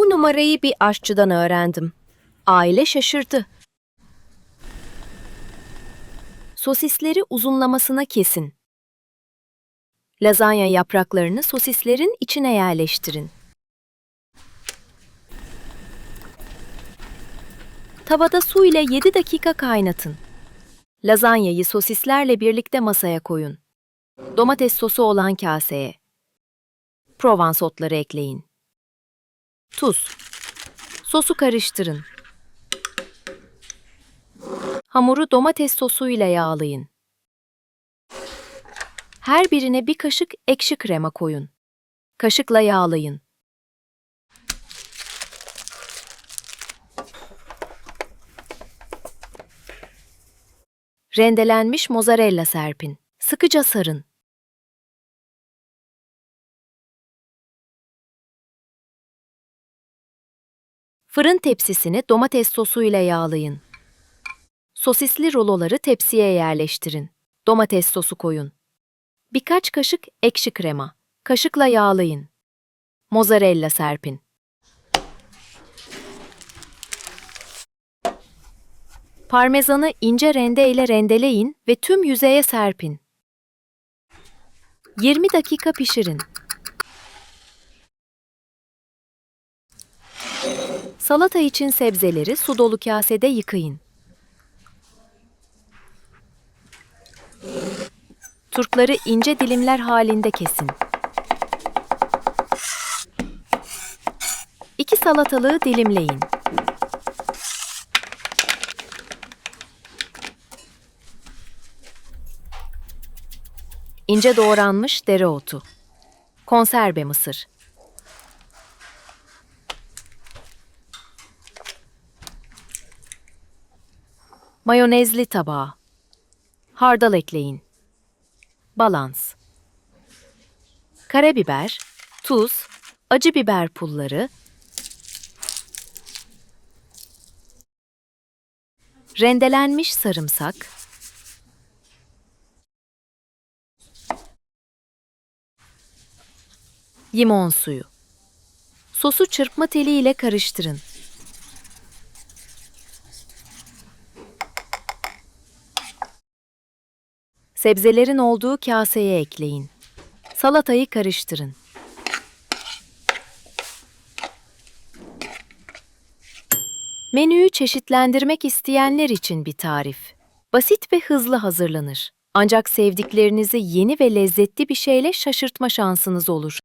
Bu numarayı bir aşçıdan öğrendim. Aile şaşırdı. Sosisleri uzunlamasına kesin. Lazanya yapraklarını sosislerin içine yerleştirin. Tavada su ile 7 dakika kaynatın. Lazanyayı sosislerle birlikte masaya koyun. Domates sosu olan kaseye. Provence otları ekleyin. Tuz. Sosu karıştırın. Hamuru domates sosuyla yağlayın. Her birine bir kaşık ekşi krema koyun. Kaşıkla yağlayın. Rendelenmiş mozzarella serpin. Sıkıca sarın. Fırın tepsisini domates sosuyla yağlayın. Sosisli ruloları tepsiye yerleştirin. Domates sosu koyun. Birkaç kaşık ekşi krema. Kaşıkla yağlayın. Mozzarella serpin. Parmesanı ince rende ile rendeleyin ve tüm yüzeye serpin. 20 dakika pişirin. Salata için sebzeleri su dolu kasede yıkayın. Turpları ince dilimler halinde kesin. İki salatalığı dilimleyin. İnce doğranmış dereotu. Konserve mısır. Mayonezli tabağa. Hardal ekleyin. Balans. Karabiber, tuz, acı biber pulları, rendelenmiş sarımsak, limon suyu. Sosu çırpma teli ile karıştırın. Sebzelerin olduğu kaseye ekleyin. Salatayı karıştırın. Menüyü çeşitlendirmek isteyenler için bir tarif. Basit ve hızlı hazırlanır. Ancak sevdiklerinizi yeni ve lezzetli bir şeyle şaşırtma şansınız olur.